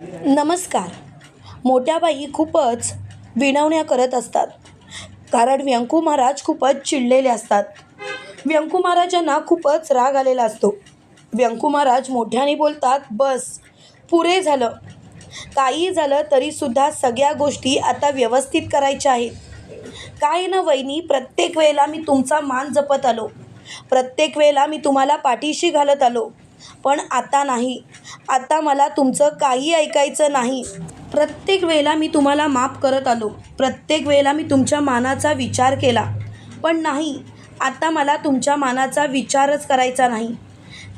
नमस्कार. मोठ्या बाई खूपच विनवण्या करत असतात. कारण व्यंकू महाराज खूपच चिडलेले असतात. व्यंकू महाराजांना खूपच राग आलेला असतो. व्यंकू महाराज मोठ्याने बोलतात बस पुरे झालं. काही झालं तरीसुद्धा सगळ्या गोष्टी आता व्यवस्थित करायच्या आहेत. काय ना वहिनी प्रत्येक वेळेला मी तुमचा मान जपत आलो. प्रत्येक वेळेला मी तुम्हाला पाठीशी घालत आलो. पण आता नाही. आता मला तुमचं काही ऐकायचं नाही. प्रत्येक वेळेला मी तुम्हाला माफ करत आलो. प्रत्येक वेळेला मी तुमच्या मानाचा विचार केला. पण नाही आता मला तुमच्या मानाचा विचारच करायचा नाही.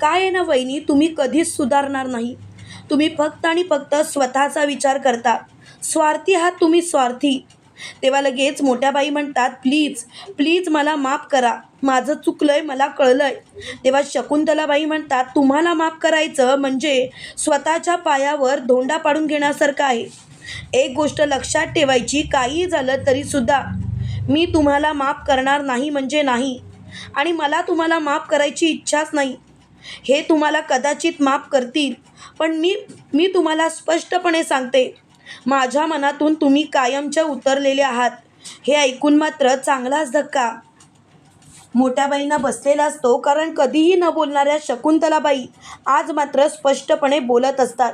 काय आहे ना वहिनी तुम्ही कधीच सुधारणार नाही. तुम्ही फक्त आणि फक्त स्वतःचा विचार करता. स्वार्थी हा तुम्ही स्वार्थी. तेव्हा लगेच मोठ्या बाई म्हणतात प्लीज प्लीज मला माफ करा. माझं चुकलं आहे मला कळलं आहे तेव्हा शकुंतलाबाई म्हणतात तुम्हाला माफ करायचं म्हणजे स्वतःच्या पायावर धोंडा पाडून घेण्यासारखं आहे. एक गोष्ट लक्षात ठेवायची काही झालं तरीसुद्धा मी तुम्हाला माफ करणार नाही म्हणजे नाही. आणि मला तुम्हाला माफ करायची इच्छाच नाही. हे तुम्हाला कदाचित माफ करतील पण मी मी तुम्हाला स्पष्टपणे सांगते. माझ्या मनातून तुम्ही कायमच्या उतरलेले आहात. हे ऐकून मात्र चांगलाच धक्का. मोठ्याबाईंना बसलेला असतो कारण कधीही न बोलणाऱ्या शकुंतलाबाई आज मात्र स्पष्टपणे बोलत असतात.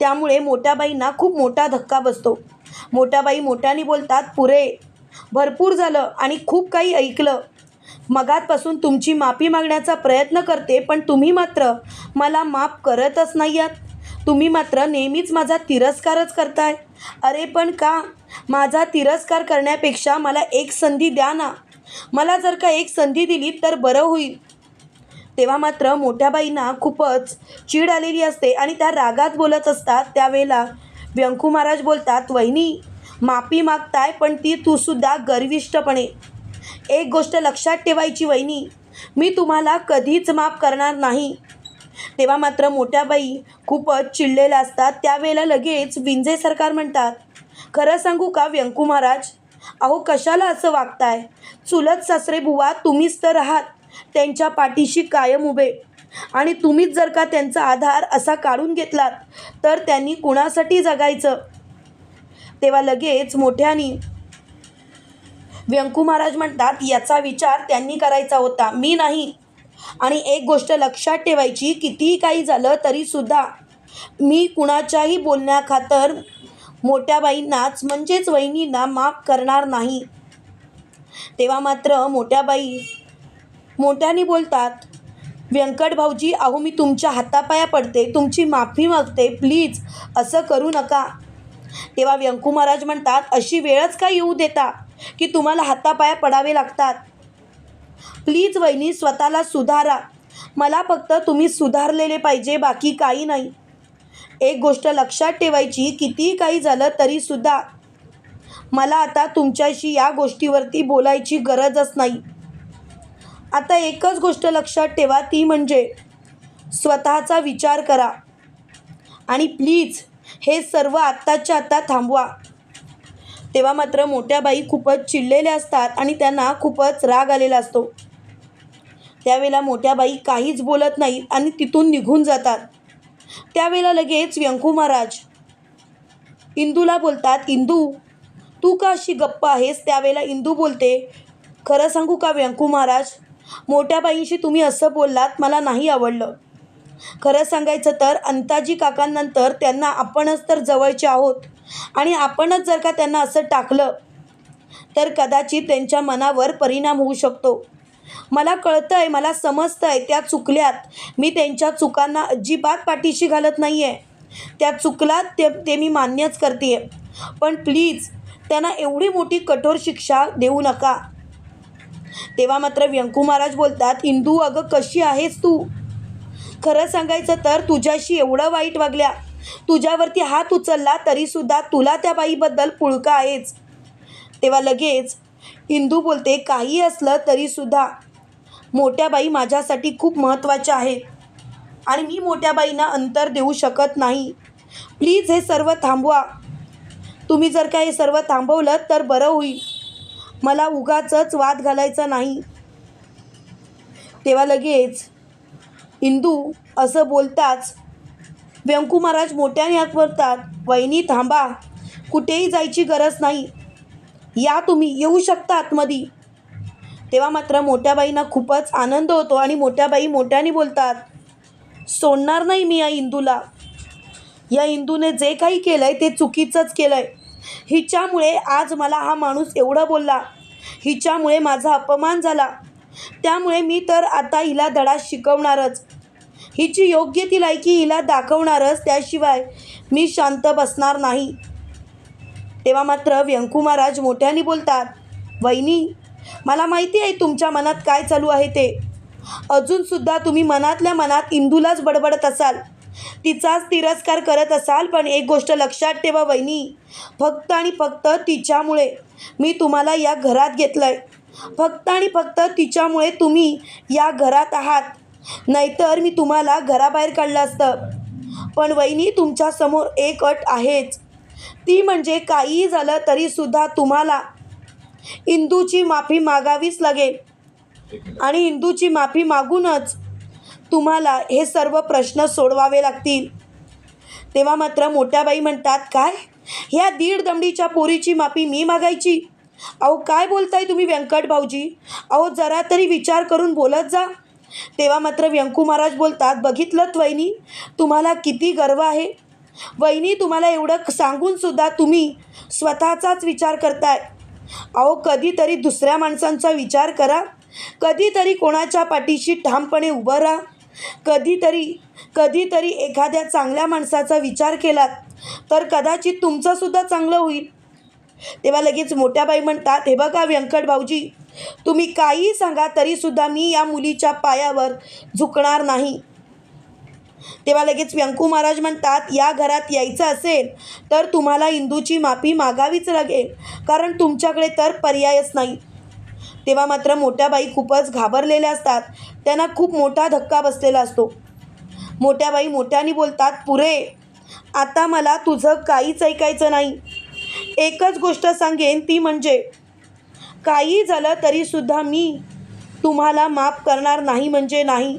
त्यामुळे मोठ्याबाईंना खूप मोठा धक्का बसतो. मोठ्याबाई मोठ्याने बोलतात पुरे भरपूर झालं आणि खूप काही ऐकलं. मगातपासून तुमची माफी मागण्याचा प्रयत्न करते पण तुम्ही मात्र मला माफ करतच नाही आहात. तुम्ही मात्र नेहमीच माझा तिरस्कारच करताय. अरे पण का? माझा तिरस्कार करण्यापेक्षा मला एक संधी द्या ना. मला जर का एक संधी दिली तर बरं होईल. तेव्हा मात्र मोठ्या बाईंना खूपच चीड आलेली असते आणि त्या रागात बोलत असतात त्यावेळेला. व्यंकू महाराज बोलतात वहिनी माफी मागताय पण ती तूसुद्धा गर्विष्टपणे एक गोष्ट लक्षात ठेवायची वहिनी. मी तुम्हाला कधीच माफ करणार नाही. तेव्हा मात्र मोठ्या बाई खूपच चिडलेल्या असतात. त्यावेळेला लगेच विंजे सरकार म्हणतात खरं सांगू का व्यंकू महाराज? अहो कशाला असं वागताय? चुलत सासरे बुवा तुम्हीच तर आहात. त्यांच्या पाठीशी कायम उभे. आणि तुम्हीच जर का त्यांचा आधार असा काढून घेतलात तर त्यांनी कुणासाठी जगायचं? तेव्हा लगेच मोठ्यानी व्यंकू महाराज म्हणतात याचा विचार त्यांनी करायचा होता. मी नाही. आणि एक गोष्ट लक्षात ठेवायची कितीही काही झालं तरीसुद्धा मी कुणाच्याही बोलण्याखातर मोठ्या बाईंनाच म्हणजेच वहिनींना माफ करणार नाही. तेव्हा मात्र मोठ्या बाई मोठ्याने बोलतात व्यंकट भाऊजी अहो मी तुमच्या हातापाया पडते तुमची माफी मागते प्लीज असं करू नका. तेव्हा व्यंकू महाराज म्हणतात अशी वेळच का येऊ देता की तुम्हाला हातापाया पडावे लागतात. प्लीज वहिनी स्वतःला सुधारा. मला फक्त तुम्ही सुधारलेले पाहिजे बाकी काही नाही. एक गोष्ट लक्षात ठेवायची कितीही काही झालं तरीसुद्धा मला आता तुमच्याशी या गोष्टीवरती बोलायची गरजच नाही. आता एकच गोष्ट लक्षात ठेवा ती म्हणजे स्वतःचा विचार करा. आणि प्लीज हे सर्व आत्ताच्या आत्ता थांबवा. तेव्हा मात्र मोठ्या बाई खूपच चिडलेल्या असतात आणि त्यांना खूपच राग आलेला असतो. त्यावेळेला मोठ्या बाई काहीच बोलत नाहीत आणि तिथून निघून जातात. त्यावेळेला लगेच व्यंकू महाराज इंदूला बोलतात इंदू तू का अशी गप्प आहेस? त्यावेळेला इंदू बोलते खरं सांगू का व्यंकू महाराज मोठ्या बाईंशी तुम्ही असं बोललात मला नाही आवडलं. खरं सांगायचं तर अंताजी काकांनंतर त्यांना आपणच तर जवळचे आहोत. आणि आपणच जर का त्यांना असं टाकलं तर कदाचित त्यांच्या मनावर परिणाम होऊ शकतो. मला कळतं आहे मला समजतं आहे त्या चुकल्यात. मी त्यांच्या चुकांना अजिबात पाठीशी घालत नाही आहे त्या चुकलात ते ते मी मान्यच करते पण प्लीज त्यांना एवढी मोठी कठोर शिक्षा देऊ नका. तेव्हा मात्र व्यंकू महाराज बोलतात इंदू अगं कशी आहेस तू? खरं सांगायचं तर तुझ्याशी एवढं वाईट वागल्या. तुझ्यावरती हात उचलला तरीसुद्धा तुला त्या बाईबद्दल पुळका आहेच. तेव्हा लगेच हिंदू बोलते काही असलं तरीसुद्धा मोठ्या बाई माझ्यासाठी खूप महत्त्वाच्या आहे आणि मी मोठ्या बाईंना अंतर देऊ शकत नाही. प्लीज हे सर्व थांबवा. तुम्ही जर का हे सर्व थांबवलं तर बरं होईल. मला उगाचच वाद घालायचा नाही. तेव्हा लगेच इंदू असं बोलताच व्यंकू महाराज मोठ्याने हात वरतात वहिनी थांबा. कुठेही जायची गरज नाही. या तुम्ही. येऊ शकता आतमध्ये. तेव्हा मात्र मोठ्याबाईंना खूपच आनंद होतो आणि मोठ्या बाई मोठ्याने बोलतात सोडणार नाही मी या इंदूला. या इंदूने जे काही केलं आहे ते चुकीचंच केलं आहे हिच्यामुळे आज मला हा माणूस एवढं बोलला. हिच्यामुळे माझा अपमान झाला. त्यामुळे मी तर आता हिला धडा शिकवणारच. हिची योग्य ती लायकी हिला दाखवणारच त्याशिवाय मी शांत बसणार नाही. तेव्हा मात्र व्यंकू महाराज मोठ्याने बोलतात वहिनी मला माहिती आहे तुमच्या मनात काय चालू आहे ते. अजूनसुद्धा तुम्ही मनातल्या मनात इंदूलाच बडबडत असाल. तिचाच तिरस्कार करत असाल पण एक गोष्ट लक्षात ठेवा वहिनी फक्त आणि फक्त तिच्यामुळे मी तुम्हाला या घरात घेतलं आहे फक्त आणि फक्त तिच्यामुळे तुम्ही या घरात आहात. नाहीतर मी तुम्हाला घराबाहेर काढलं असतं. पण वहिनी तुमच्यासमोर एक अट आहेच. ती म्हणजे काहीही झालं तरीसुद्धा तुम्हाला इंदूची माफी मागावीच लागेल. आणि इंदूची माफी मागूनच तुम्हाला हे सर्व प्रश्न सोडवावे लागतील. तेव्हा मात्र मोठ्या बाई म्हणतात काय? ह्या दीड दमडीच्या पोरीची माफी मी मागायची? अहो काय बोलताय तुम्ही व्यंकट भाऊजी? अहो जरा तरी विचार करून बोलत जा. तेव्हा मात्र व्यंकू महाराज बोलतात बघितलं वहिनी तुम्हाला किती गर्व आहे. वहिनी तुम्हाला एवढं सांगूनसुद्धा तुम्ही स्वतःचाच विचार करताय. अहो कधीतरी दुसऱ्या माणसांचा विचार करा. कधीतरी कोणाच्या पाठीशी ठामपणे उभं राहा. कधीतरी कधीतरी एखाद्या चांगल्या माणसाचा विचार केलात तर कदाचित तुमचंसुद्धा चांगलं होईल. तेव्हा लगेच मोठ्या बाई म्हणतात हे बघा व्यंकट भाऊजी तुम्ही काहीही सांगा तरीसुद्धा मी या मुलीच्या पायावर झुकणार नाही. तेव्हा लगेच व्यंकू महाराज म्हणतात या घरात यायचं असेल तर तुम्हाला इंदूची माफी मागावीच लागेल कारण तुमच्याकडे तर पर्यायच नाही. तेव्हा मात्र मोठ्या बाई खूपच घाबरलेल्या असतात. त्यांना खूप मोठा धक्का बसलेला असतो. मोठ्या बाई मोठ्याने बोलतात पुरे आता मला तुझं काहीच ऐकायचं नाही. एकच गोष्ट सांगेन ती म्हणजे काही झालं तरीसुद्धा मी तुम्हाला माफ करणार नाही म्हणजे नाही.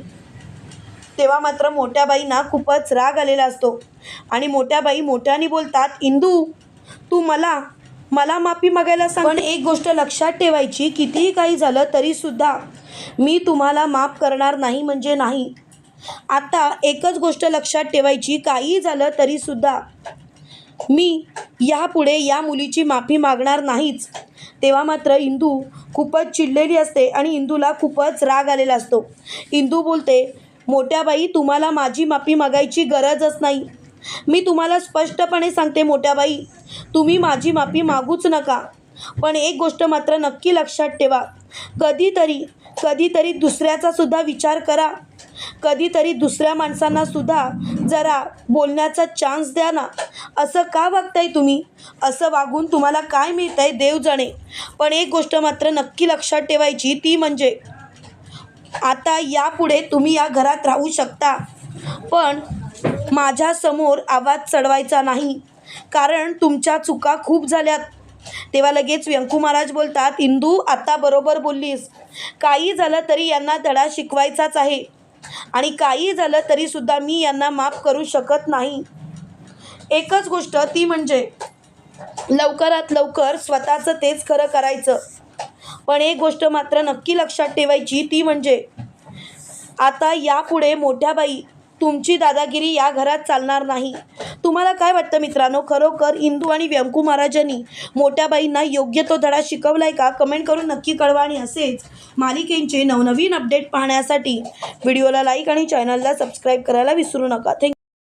तेव्हा मात्र मोठ्या बाईंना खूपच राग आलेला असतो. आणि मोठ्या बाई मोठ्याने बोलतात इंदू तू मला मला माफी मागायला सांग. पण एक गोष्ट लक्षात ठेवायची कितीही काही झालं तरीसुद्धा मी तुम्हाला माफ करणार नाही म्हणजे नाही. आता एकच गोष्ट लक्षात ठेवायची काहीही झालं तरीसुद्धा मी यापुढे या मुलीची माफी मागणार नाहीच. तेव्हा मात्र इंदू खूपच चिडलेली असते आणि इंदूला खूपच राग आलेला असतो. इंदू बोलते मोठ्या बाई तुम्हाला माझी माफी मागायची गरजच नाही. मी तुम्हाला स्पष्टपणे सांगते मोठ्या बाई तुम्ही माझी माफी मागूच नका. पण एक गोष्ट मात्र नक्की लक्षात ठेवा. कधीतरी कधीतरी दुसऱ्याचा सुद्धा विचार करा. कधीतरी दुसऱ्या माणसांना सुद्धा जरा बोलण्याचा चान्स द्या ना. असं का वागताय तुम्ही? असं वागून तुम्हाला काय मिळतं आहे देव जाणे. पण एक गोष्ट मात्र नक्की लक्षात ठेवायची ती म्हणजे आता यापुढे तुम्ही या घरात राहू शकता. पण माझ्यासमोर आवाज चढवायचा नाही. कारण तुमच्या चुका खूप झाल्यात. तेव्हा लगेच व्यंकू महाराज बोलतात इंदू आता बरोबर बोललीस. काही झालं तरी यांना धडा शिकवायचाच आहे. आणि काही झालं तरीसुद्धा मी यांना माफ करू शकत नाही. एकच गोष्ट ती म्हणजे लवकरात लवकर स्वतःचं तेच खरं करायचं. पण एक गोष्ट मात्र नक्की लक्षात ठेवायची ती म्हणजे आता यापुढे मोठ्या बाई तुमची दादागिरी या घरात चालणार नाही. तुम्हाला काय वाटतं मित्रांनो? खरोखर इंदू आणि व्यंकू महाराजांनी मोठ्या बाईंना योग्य तो धडा शिकवला आहे का? कमेंट करून नक्की कळवा आणि असेच मालिकेंचे नवनवीन अपडेट पाहण्यासाठी व्हिडिओला लाईक आणि चॅनलला सबस्क्राईब करायला विसरू नका. थँक्यू